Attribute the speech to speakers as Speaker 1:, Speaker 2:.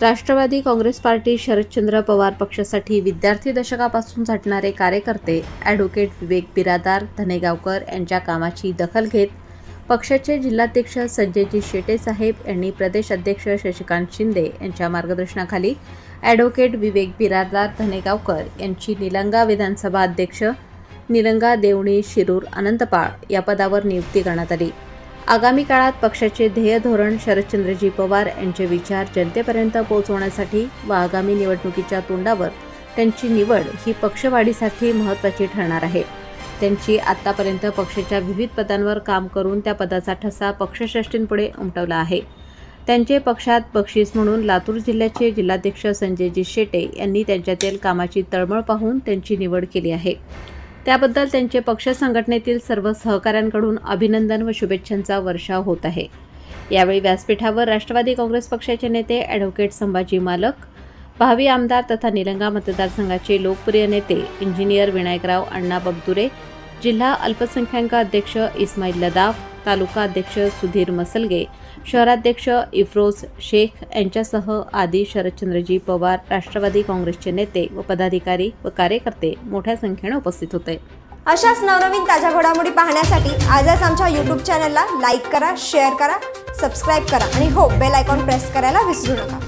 Speaker 1: Rashtrawadi Congress party Sharadchandra Pawar पक्षासाठी विद्यार्थी दशकापासून झटणारे कार्यकर्ते ॲडव्होकेट विवेक बिरादार धनेगावकर यांच्या कामाची दखल घेत पक्षाचे जिल्हाध्यक्ष संजयजी शेटे साहेब यांनी प्रदेश अध्यक्ष शशिकांत शिंदे यांच्या मार्गदर्शनाखाली ॲडव्होकेट विवेक बिरादार धनेगावकर यांची निलंगा विधानसभा अध्यक्ष निलंगा देवणी शिरूर अनंतपाळ या पदावर नियुक्ती करण्यात आली. आगामी काळात पक्षाचे ध्येय धोरण शरदचंद्रजी पवार यांचे विचार जनतेपर्यंत पोहोचवण्यासाठी व आगामी निवडणुकीच्या तोंडावर त्यांची निवड ही पक्षवाढीसाठी महत्त्वाची ठरणार आहे. त्यांची आत्तापर्यंत पक्षाच्या विविध पदांवर काम करून त्या पदाचा ठसा पक्षश्रेष्ठींपुढे उमटवला आहे. त्यांचे पक्षात बक्षीस म्हणून लातूर जिल्ह्याचे जिल्हाध्यक्ष संजयजी शेटे यांनी त्यांच्यातील कामाची तळमळ पाहून त्यांची निवड केली आहे. त्याबद्दल त्यांचे पक्ष संघटनेतील सर्व सहकाऱ्यांकडून अभिनंदन व शुभेच्छांचा वर्षाव होत आहे. यावेळी व्यासपीठावर राष्ट्रवादी काँग्रेस पक्षाचे नेते ॲडव्होकेट संभाजी मालक भावी आमदार तथा निलंगा मतदारसंघाचे लोकप्रिय नेते इंजिनियर विनायकराव अण्णा बगदुरे जिल्हा अल्पसंख्याक अध्यक्ष इस्माईल लदाफ तालुका अध्यक्ष सुधीर मसलगे शहराध्यक्ष इफ्रोज शेख यांच्यासह आदी शरदचंद्रजी पवार राष्ट्रवादी काँग्रेसचे नेते व पदाधिकारी व कार्यकर्ते मोठ्या संख्येने उपस्थित होते.
Speaker 2: अशाच नवनवीन ताज्या घडामोडी पाहण्यासाठी आजच आमच्या यूट्यूब चॅनलला लाईक करा शेअर करा सबस्क्राईब करा आणि हो बेल आयकॉन प्रेस करायला विसरू नका.